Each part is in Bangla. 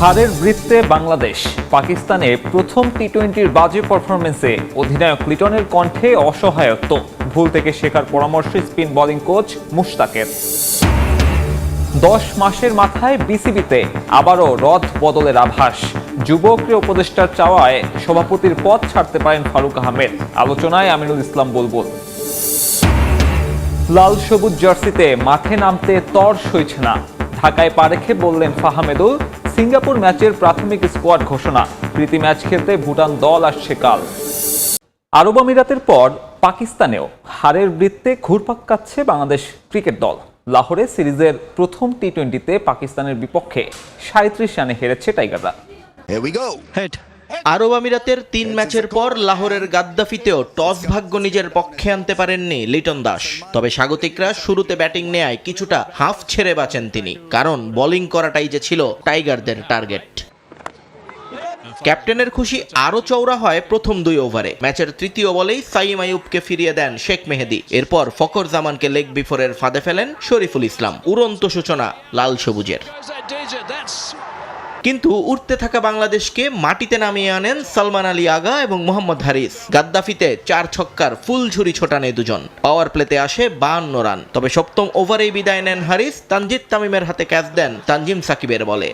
হারের বৃত্তে বাংলাদেশ, পাকিস্তানে প্রথম টি টোয়েন্টির বাজে পারফরমেন্সে অধিনায়ক লিটনের কণ্ঠে অসহায়ত্ব ভুল থেকে শেখার পরামর্শ স্পিন বোলিং কোচ মুশতাকের। দশ মাসের মাথায় বিসিবিতে আবারও রথ বদলের আভাস। যুব ক্রীড়া উপদেষ্টার চাওয়ায় সভাপতির পদ ছাড়তে পারেন ফারুক আহমেদ। আলোচনায় আমিনুল ইসলাম বুলবুল। লাল সবুজ জার্সিতে মাঠে নামতে তর সইছে না। ঢাকায় পা রেখে বললেন ফাহামেদুল সিঙ্গাপুর ম্যাচের প্রাথমিক স্কোয়াড ঘোষণা। প্রীতি ম্যাচ খেলতে ভুটান দল আসছে কাল। আরব আমিরাতের পর পাকিস্তানেও হারের বৃত্তে ঘুরপাক কাচ্ছে বাংলাদেশ ক্রিকেট দল। লাহোরে সিরিজের প্রথম টি টোয়েন্টিতে পাকিস্তানের বিপক্ষে সাঁত্রিশ রানে হেরেছে টাইগাররা। আরব আমিরাতের তিন ম্যাচের পর লাহোরের গাদ্দাফিতেও টস ভাগ্য নিজের পক্ষে আনতে পারেননি লিটন দাস। তবে স্বাগতিকরা শুরুতে ব্যাটিং নেয় কিছুটা হাফ ছেড়ে বাঁচেন তিনি, কারণ বোলিং করাটাই যে ছিল টাইগারদের টার্গেট। ক্যাপ্টেনের খুশি আরও চওড়া হয় প্রথম দুই ওভারে। ম্যাচের তৃতীয় বলেই সাইম আইয়ুবকে ফিরিয়ে দেন শেখ মেহেদি। এরপর ফকর জামানকে লেগ বিফোরের ফাঁদে ফেলেন শরীফুল ইসলাম। উড়ন্ত সূচনা লাল সবুজের। কিন্তু উঠতে থাকা বাংলাদেশকে মাটিতে নামিয়ে আনেন সালমান আলী আগা এবং মোহাম্মদ হারিস। গাদ্দাফিতে চার ছক্কার ফুল ঝুরি ছোটানে দুজন। পাওয়ার প্লেতে আসে বাহান্ন রান। তবে সপ্তম ওভারেই বিদায় নেন হারিস। তানজিদ তামিমের হাতে ক্যাচ দেন তানজিম সাকিবের বলে.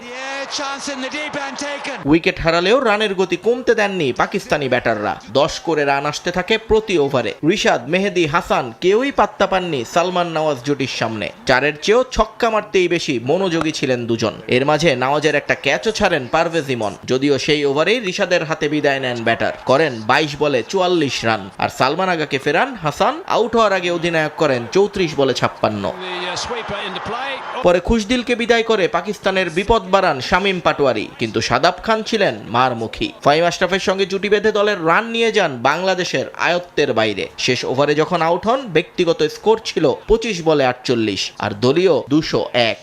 উইকেট হারালেও রানের গতি কমতে দেননি পাকিস্তানি ব্যাটাররা। দশ করে রান আসতে থাকে প্রতি ওভারে। রিশাদ, মেহেদি, হাসান কেউই পাত্তা পাননি সালমান নওয়াজ জুটির সামনে। চারের চেয়েও ছক্কা মারতেই বেশি মনোযোগী ছিলেন দুজন। এর মাঝে নওয়াজের একটা ক্যাচও ছাড়েন পারভেজ ইমন। যদিও সেই ওভারেই রিশাদের হাতে বিদায় নেন ব্যাটার। করেন বাইশ বলে চুয়াল্লিশ রান। আর সালমান আগাকে ফেরান হাসান আউট হওয়ার আগে অধিনায়ক করেন চৌত্রিশ বলে ছাপ্পান্ন. পরে খুশদিলকে বিদায় করে পাকিস্তানের বিপদ বাড়ান শামীম পাটোয়ারি। কিন্তু সাদাব খান ছিলেন মারমুখী। ফাইম আশরাফের সঙ্গে জুটি বেঁধে দলের রান নিয়ে যান বাংলাদেশের আয়ত্তের বাইরে। শেষ ওভারে যখন আউট হন ব্যক্তিগত স্কোর ছিল পঁচিশ বলে আটচল্লিশ। আর দলীয় দুশো এক।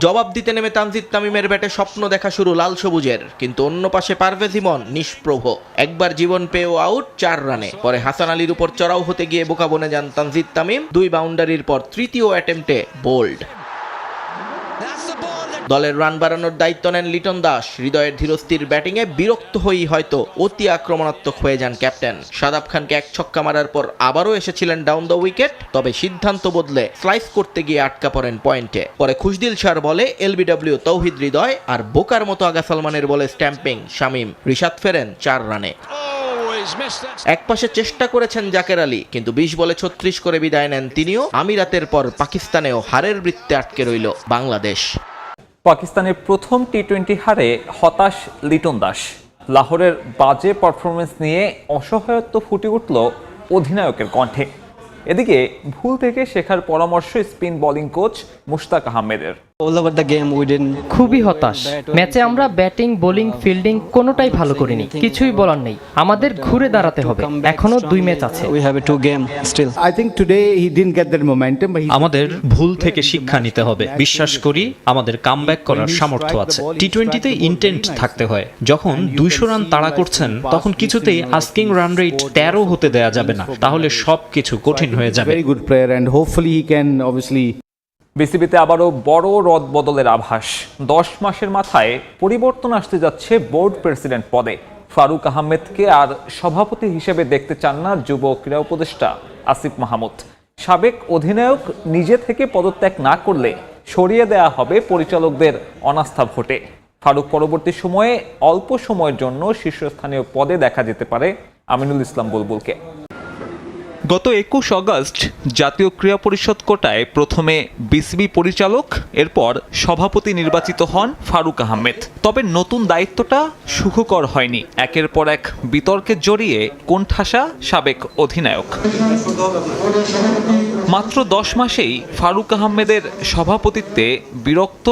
জবাব দিতে নেমে তানজিদ তামিমের ব্যাটে স্বপ্ন দেখা শুরু লাল সবুজের, কিন্তু অন্য পাশে পারভেজ ইমন নিষ্প্রভ। একবার জীবন পেয়েও আউট চার রানে। পরে হাসান আলীর উপর চড়াও হতে গিয়ে বোকা বনে যান তানজিদ তামিম। দুই বাউন্ডারির পর তৃতীয় অ্যাটেম্পটে বোল্ড। দলের রান বাড়ানোর দায়িত্ব নেন লিটন দাস। হৃদয়ের ধীরস্থির ব্যাটিংয়ে বিরক্ত হয়েই হয়তো অতি আক্রমণাত্মক হয়ে যান ক্যাপ্টেন। সাদাব খানকে এক ছক্কা মারার পর আবারও এসেছিলেন ডাউন দ্য উইকেট তবে সিদ্ধান্ত বদলে স্লাইস করতে গিয়ে আটকা পড়েন পয়েন্টে। পরে খুশদিল শার বলে এলবিডব্লিউ তৌহিদ হৃদয় আর বোকার মতো আগা সালমানের বলে স্ট্যাম্পিং শামিম। রিশাদ ফেরেন চার রানে। That. একপাশে চেষ্টা করেছেন জাকের আলী কিন্তু বিশ বলে ছত্রিশ করে বিদায় নেন তিনিও। আমিরাতের পর পাকিস্তানেও হারের বৃত্তে আটকে রইল বাংলাদেশ। পাকিস্তানের প্রথম টি টোয়েন্টি হারে হতাশ লিটন দাস। লাহোরের বাজে পারফরমেন্স নিয়ে অসহায়ত্ব ফুটে উঠল অধিনায়কের কণ্ঠে। এদিকে ভুল থেকে শেখার পরামর্শ স্পিন বোলিং কোচ মুশতাক আহমেদের। All over the game we didn't খুবই হতাশ। ম্যাচে আমরা ব্যাটিং বোলিং ফিল্ডিং কোনোটাই ভালো করিনি। কিছুই বলার নেই। আমাদের ঘুরে দাঁড়াতে হবে। এখনও দুই ম্যাচ আছে। We have a two game still I think today he didn't get that momentum, but he আমাদের ভুল থেকে শিক্ষা নিতে হবে। বিশ্বাস করি আমাদের কামব্যাক করার সামর্থ্য আছে। টি টোয়েন্টিতে ইন্টেন্ট থাকতে হয়। যখন দুইশো রান তাড়া করছেন তখন কিছুতেই আস্কিং রান রেট তেরো হতে দেয়া যাবে না। তাহলে সব কিছু কঠিন হয়ে যাবে। Very good player, and hopefully he can obviously বিসিবিতে আবারও বড় রদ বদলের আভাস। দশ মাসের মাথায় পরিবর্তন আসতে যাচ্ছে বোর্ড প্রেসিডেন্ট পদে। ফারুক আহমেদকে আর সভাপতি হিসেবে দেখতে চান না যুব ক্রীড়া উপদেষ্টা আসিফ মাহমুদ। সাবেক অধিনায়ক নিজে থেকে পদত্যাগ না করলে সরিয়ে দেয়া হবে পরিচালকদের অনাস্থা ভোটে। ফারুক পরবর্তী সময়ে অল্প সময়ের জন্য শীর্ষস্থানীয় পদে দেখা যেতে পারে আমিনুল ইসলাম বুলবুলকে। গত একুশ অগস্ট জাতীয় ক্রীড়া পরিষদ কোটায় প্রথমে বিসিবি পরিচালক, এরপর সভাপতি নির্বাচিত হন ফারুক আহমেদ। তবে নতুন দায়িত্বটা সুখকর হয়নি। একের পর এক বিতর্কে জড়িয়ে কোণঠাসা সাবেক অধিনায়ক। মাত্র দশ মাসেই ফারুক আহমেদের সভাপতিত্বে বিরক্ত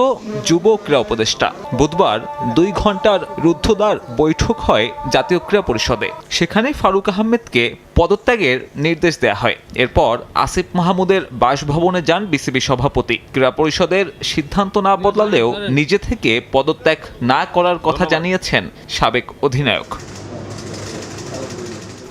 যুব ক্রীড়া উপদেষ্টা। বুধবার দুই ঘণ্টার রুদ্ধদ্বার বৈঠক হয় জাতীয় ক্রীড়া পরিষদে। সেখানে ফারুক আহমেদকে পদত্যাগের নির্দেশ দেওয়া হয়। এরপর আসিফ মাহমুদের বাসভবনে যান বিসিবি সভাপতি। ক্রীড়া পরিষদের সিদ্ধান্ত না বদলালেও নিজে থেকে পদত্যাগ না করার কথা জানিয়েছেন সাবেক অধিনায়ক।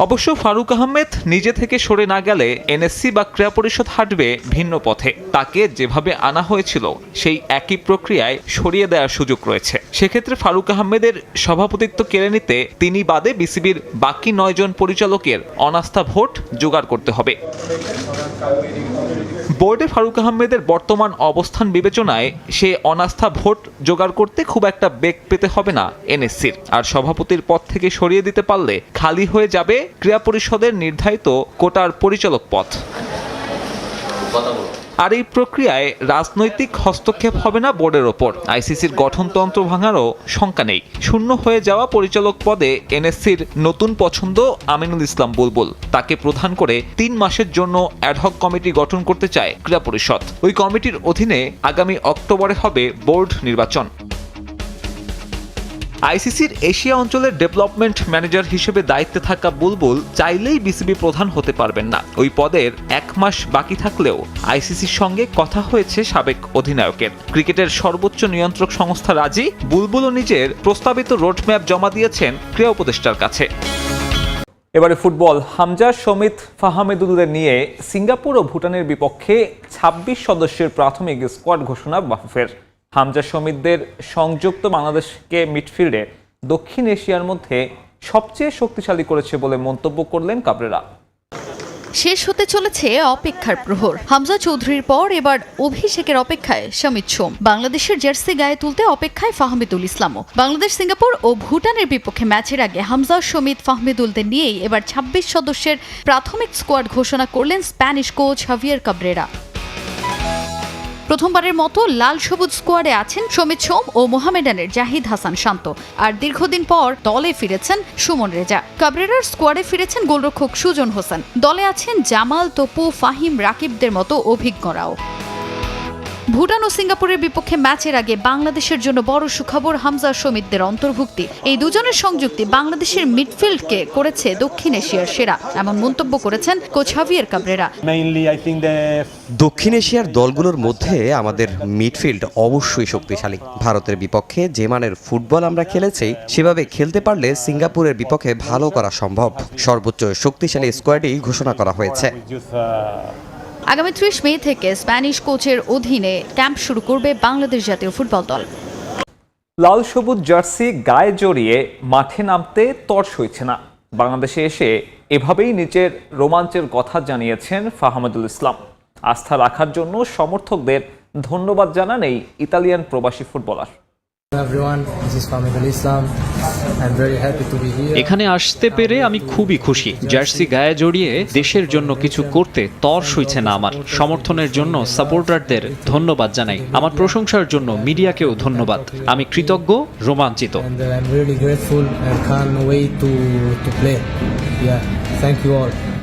অবশ্য ফারুক আহমেদ নিজে থেকে সরে না গেলে এনএসসি বা ক্রীড়া পরিষদ হাঁটবে ভিন্ন পথে। তাকে যেভাবে আনা হয়েছিল, সেই একই প্রক্রিয়ায় সরিয়ে দেওয়ার সুযোগ রয়েছে। সেক্ষেত্রে ফারুক আহমেদের সভাপতিত্ব কেড়ে নিতে তিনি বাদে বিসিবির বাকি নয়জন পরিচালকের অনাস্থা ভোট জোগাড় করতে হবে। বোর্ডে ফারুক আহমেদের বর্তমান অবস্থান বিবেচনায় সে অনাস্থা ভোট জোগাড় করতে খুব একটা বেগ পেতে হবে না এনএসসির। আর সভাপতির পদ থেকে সরিয়ে দিতে পারলে খালি হয়ে যাবে ক্রীড়া পরিষদের নির্ধারিত কোটার পরিচালক পথ আর এই প্রক্রিয়ায় রাজনৈতিক হস্তক্ষেপ হবে না বোর্ডের ওপর। আইসিসির গঠনতন্ত্র ভাঙারও শঙ্কা নেই। শূন্য হয়ে যাওয়া পরিচালক পদে এনএসসির নতুন পছন্দ আমিনুল ইসলাম বুলবুল। তাকে প্রধান করে তিন মাসের জন্য অ্যাডহক কমিটি গঠন করতে চায় ক্রীড়া পরিষদ। ওই কমিটির অধীনে আগামী অক্টোবরে হবে বোর্ড নির্বাচন। আইসিসির এশিয়া অঞ্চলের ডেভেলপমেন্ট ম্যানেজার হিসেবে দায়িত্বে থাকা বুলবুল চাইলেই বিসিবি প্রধান হতে পারবেন না। ওই পদের এক মাস বাকি থাকলেও আইসিসির সঙ্গে কথা হয়েছে সাবেক অধিনায়কের। ক্রিকেটের সর্বোচ্চ নিয়ন্ত্রক সংস্থা রাজি বুলবুলও নিজের প্রস্তাবিত রোডম্যাপ জমা দিয়েছেন ক্রীড়া উপদেষ্টার কাছে। এবারে ফুটবল, হামজা, সমিত ফাহামেদুল্লাহ নিয়ে সিঙ্গাপুর ও ভুটানের বিপক্ষে ২৬ সদস্যের প্রাথমিক স্কোয়াড ঘোষণা বাফুফের। হামজা সমিতদের সংযুক্ত বাংলাদেশকে মিডফিল্ডে দক্ষিণ এশিয়ার মধ্যে সবচেয়ে শক্তিশালী করেছে বলে মন্তব্য করলেন কাবরেরা। শেষ হতে চলেছে অপেক্ষার প্রহর। হামজা চৌধুরীর পর এবার অভিষেকের অপেক্ষায় সমিত সোম বাংলাদেশের জার্সি গায়ে তুলতে অপেক্ষায় ফাহমিদুল ইসলামও। বাংলাদেশ, সিঙ্গাপুর ও ভুটানের বিপক্ষে ম্যাচের আগে হামজা সমিত ফাহমিদুলদের নিয়েই এবার ২৬ সদস্যের প্রাথমিক স্কোয়াড ঘোষণা করলেন স্প্যানিশ কোচ হাভিয়ার কাবরেরা। প্রথমবারের মতো লাল সবুজ স্কোয়াডে আছেন সমিত সোম ও মোহামেডানের জাহিদ হাসান শান্ত। আর দীর্ঘদিন পর দলে ফিরেছেন সুমন রেজা। কাবরেরার স্কোয়াডে ফিরেছেন গোলরক্ষক সুজন হোসেন। দলে আছেন জামাল, তপু, ফাহিম, রাকিবদের মতো অভিজ্ঞরাও। ভুটান ও সিঙ্গাপুরের বিপক্ষে ম্যাচের আগে বাংলাদেশের জন্য বড় সুখবর হামজা সমিতদের অন্তর্ভুক্তি। এই দুজনের সংযুক্তি বাংলাদেশের মিডফিল্ডকে করেছে দক্ষিণ এশিয়ার সেরা এমন মন্তব্য করেছেন কোচ হাভিয়ার কাবরেরা। দক্ষিণ এশিয়ার দলগুলোর মধ্যে আমাদের মিডফিল্ড অবশ্যই শক্তিশালী। ভারতের বিপক্ষে যে মানের ফুটবল আমরা খেলেছি সেভাবে খেলতে পারলে সিঙ্গাপুরের বিপক্ষে ভালো করা সম্ভব। সর্বোচ্চ শক্তিশালী স্কোয়াডই ঘোষণা করা হয়েছে। আগামী ত্রিশ মে থেকে স্প্যানিশ কোচের অধীনে ক্যাম্প শুরু করবে বাংলাদেশ জাতীয় ফুটবল দল। লাল সবুজ জার্সি গায়ে জড়িয়ে মাঠে নামতে তর্স হয়েছে না। বাংলাদেশে এসে এভাবেই নিজের রোমাঞ্চের কথা জানিয়েছেন ফাহামদুল ইসলাম। আস্থা রাখার জন্য সমর্থকদের ধন্যবাদ জানান এই ইতালিয়ান প্রবাসী ফুটবলার। এখানে আসতে পেরে আমি খুবই খুশি। জার্সি গায়ে জড়িয়ে দেশের জন্য কিছু করতে তর সইছে না আমার। সমর্থনের জন্য সাপোর্টারদের ধন্যবাদ জানাই। আমার প্রশংসার জন্য মিডিয়াকেও ধন্যবাদ। আমি কৃতজ্ঞ রোমাঞ্চিত। Yeah, thank.